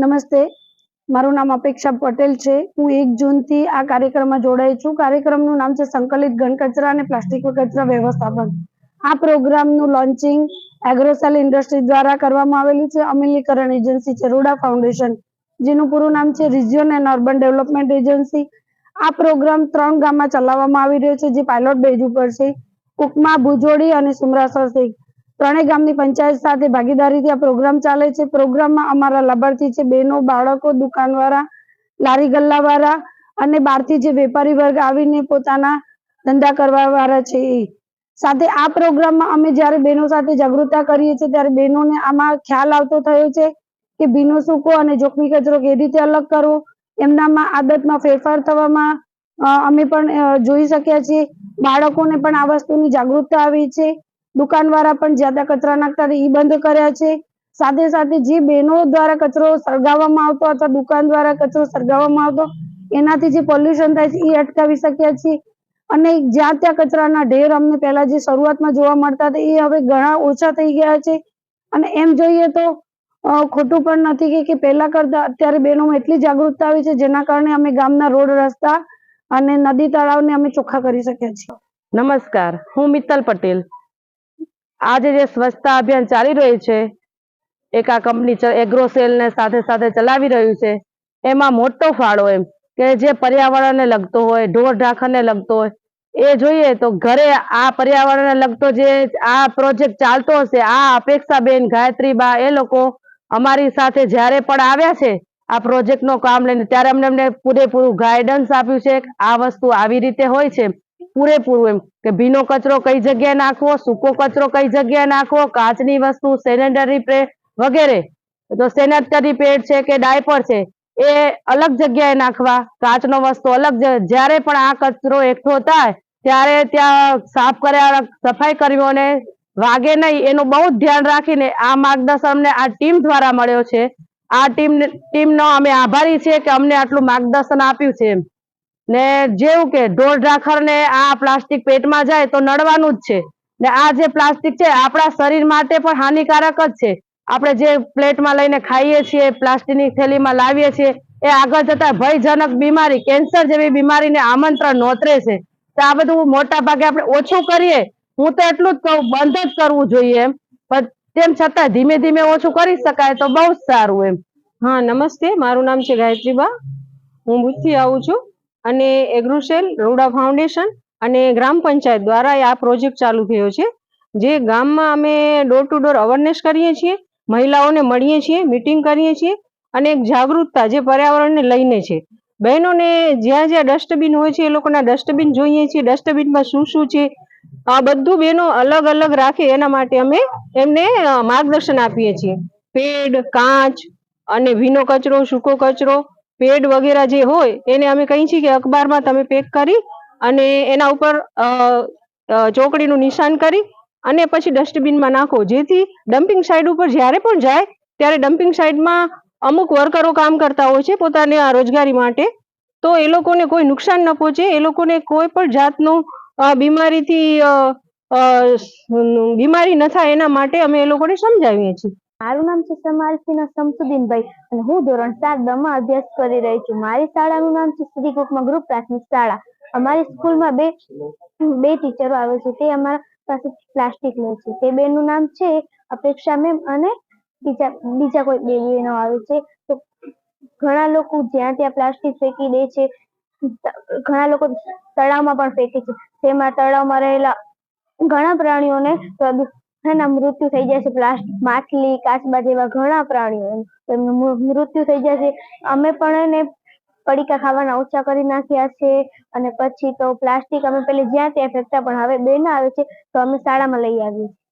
નમસ્તે. મારું નામ અપેક્ષા પટેલ છે. હું એક જૂનથી આ કાર્યક્રમમાં જોડાઈ છું. કાર્યક્રમનું નામ છે સંકલિત ઘન કચરા અને પ્લાસ્ટિક કચરા વ્યવસ્થાપન. આ પ્રોગ્રામનું લોન્ચિંગ એગ્રોસેલ ઇન્ડસ્ટ્રી દ્વારા કરવામાં આવેલું છે. અમલીકરણ એજન્સી છે રોડા ફાઉન્ડેશન, જેનું પૂરું નામ છે region and urban development agency. આ પ્રોગ્રામ ત્રણ ગામમાં ચલાવવામાં આવી રહ્યો છે, જે પાયલોટ બેઝ ઉપર છે. ઉપમા, ભુજોડી અને સુમરાસર શેખ ત્રણેય ગામની પંચાયત સાથે ભાગીદારીથી આ પ્રોગ્રામ ચાલે છે. પ્રોગ્રામમાં અમારા લાભાર્થી છે, બહેનો, બાળકો, દુકાનવાળા, લારી ગલ્લાવાળા અને બહારથી જે વેપારી વર્ગ આવીને પોતાના ધંધા કરવા વાળા છે એ. સાથે આ પ્રોગ્રામમાં અમે જ્યારે બહેનો સાથે જાગૃતતા કરીએ છીએ, ત્યારે બહેનોને આમાં ખ્યાલ આવતો થયો છે કે ભીનો સૂકો અને જોખમી કચરો કેવી રીતે અલગ કરવો? એમનામાં આદતમાં ફેરફાર થવામાં અમે પણ જોઈ શક્યા છીએ. બાળકોને પણ આ વસ્તુની જાગૃતતા આવી છે. દુકાનવાળા પણ જ્યાં કચરા નાખતા એ બંધ કર્યા છે. સાથે સાથે જે બહેનો દ્વારા કચરો સળગાવવામાં આવતો અથવા દુકાન દ્વારા કચરો સળગાવવામાં આવતો, એનાથી જે પોલ્યુશન થાય છે એ અટકાવી શક્યા છીએ અને જ્યાં ત્યાં કચરાના ઢેર અમને પહેલા જે શરૂઆતમાં જોવા મળતા હતા એ હવે ઘણા ઓછા થઈ ગયા છે. અને એમ જોઈએ તો ખોટું પણ નથી કે પહેલા કરતા અત્યારે બહેનોમાં એટલી જાગૃતતા આવી છે, જેના કારણે અમે ગામના રોડ રસ્તા અને નદી તળાવને અમે ચોખ્ખા કરી શક્યા છીએ. નમસ્કાર, હું મિત્તલ પટેલ. આજે જે સ્વચ્છતા અભિયાન ચાલી રહ્યું છે, એક આ કંપની એગ્રોસેલને સાથે સાથે ચલાવી રહ્યું છે, એમાં મોટો ફાળો એમ, કે જે પર્યાવરણને લગતો હોય, ઢોર ઢાંખરને લગતો હોય, એ જોઈએ તો ઘરે આ પર્યાવરણને લગતો જે આ પ્રોજેક્ટ ચાલતો હશે, આ અપેક્ષાબેન, ગાયત્રીબા, એ લોકો અમારી સાથે જ્યારે પણ આવ્યા છે, આ પ્રોજેક્ટનો કામ લઈને, ત્યારે અમને અમને પૂરેપૂરું ગાઈડન્સ આપ્યું છે આ વસ્તુ આવી રીતે હોય છે પૂરેપૂરું એમ કે ભીનો કચરો કઈ જગ્યાએ નાખવો, સૂકો કચરો કઈ જગ્યાએ નાખવો, કાચની વસ્તુ સેનેટરી પેડ વગેરે. તો સેનેટરી પેડ છે કે ડાયપર છે, એ અલગ જગ્યાએ નાખવા, કાચનો વસ્તુ અલગ જ્યારે પણ આ કચરો એકઠો થાય, ત્યારે ત્યાં સાફ કર્યા સફાઈ કર્મીઓને વાગે નહીં, એનું બહુ ધ્યાન રાખીને આ માર્ગદર્શન અમને આ ટીમ દ્વારા મળ્યો છે. આ ટીમ ટીમનો અમે આભારી છીએ કે અમને આટલું માર્ગદર્શન આપ્યું છે એમ. ને જેવું કે ઢોર ઢાખર ને આ પ્લાસ્ટિક પેટમાં જાય તો નડવાનું જ છે. ને આ જે પ્લાસ્ટિક છે, આપણા શરીર માટે પણ હાનિકારક જ છે. આપણે જે પ્લેટમાં લઈને ખાઈએ છીએ, પ્લાસ્ટિકની થેલીમાં લાવીએ છીએ, એ આગળ જતા ભયજનક બીમારી, કેન્સર જેવી બીમારીને આમંત્રણ નોતરે છે. તો આ બધું મોટા ભાગે આપણે ઓછું કરીએ. હું તો એટલું જ કહું, બંધ જ કરવું જોઈએ એમ. પણ તેમ છતાં ધીમે ધીમે ઓછું કરી શકાય તો બહુ જ સારું એમ. હા, નમસ્તે. મારું નામ છે ગાયત્રીબા. હું ભુજથી આવું છું. અને એગ્રોસેલ રોડા ફાઉન્ડેશન અને ગ્રામ પંચાયત દ્વારા આ પ્રોજેક્ટ ચાલુ થયો છે. જે ગામમાં અમે ડોર ટુ ડોર અવેરનેસ કરીએ છીએ, મહિલાઓને મળીએ છીએ મિટિંગ કરીએ છીએ અને એક જાગૃતતા જે પર્યાવરણને લઈને છે. બહેનોને જ્યાં જ્યાં ડસ્ટબિન હોય છે એ લોકોના ડસ્ટબિન જોઈએ છીએ ડસ્ટબિનમાં શું શું છે, આ બધું બહેનો અલગ અલગ રાખે એના માટે અમે એમને માર્ગદર્શન આપીએ છીએ. પેડ, કાચ અને ભીનો કચરો, સૂકો કચરો પેડ વગેરે જે હોય, એને અમે કહીએ છીએ કે અખબારમાં તમે પેક કરી અને એના ઉપર ચોકડીનું નિશાન કરી અને પછી ડસ્ટબિનમાં નાખો. જેથી ડમ્પિંગ સાઇડ ઉપર જ્યારે પણ જાય, ત્યારે ડમ્પિંગ સાઇડમાં અમુક વર્કરો કામ કરતા હોય છે પોતાને આ રોજગારી માટે. તો એ લોકોને કોઈ નુકસાન ન પહોંચે, એ લોકોને કોઈ પણ જાતનું બીમારીથી બીમારી ન થાય એના માટે અમે એ લોકોને સમજાવીએ છીએ. મારું નામ છે સમાલસીના શમસુદ્દીનભાઈ અને હું ધોરણ સાત દમાં અભ્યાસ કરી રહી છું. મારી શાળાનું નામ છે શ્રી કુકમા ગ્રુપ પ્રાથમિક શાળા. અમારી સ્કૂલમાં બે બે ટીચરો આવે છે. તે અમારા પાસે પ્લાસ્ટિક લે છે. તે બેનું નામ છે અપેક્ષા મેમ અને બીજા બીજા કોઈ બે બહેનો આવે છે. તો ઘણા લોકો જ્યાં ત્યાં પ્લાસ્ટિક ફેંકી દે છે, ઘણા લોકો તળાવમાં પણ ફેંકે છે. તેમાં તળાવમાં રહેલા ઘણા પ્રાણીઓને એના મૃત્યુ થઈ જાય છે પ્લાસ્ટિક માછલી કાચબા જેવા ઘણા પ્રાણીઓ એમનું મૃત્યુ થઈ છે. અમે પણ એને પડીકા ખાવાના ઓછા કરી નાખ્યા છે અને પછી તો પ્લાસ્ટિક અમે પેલે જ્યાં ત્યાં ફેંકતા, પણ હવે બેન આવે છે, તો અમે શાળામાં લઈ આવીએ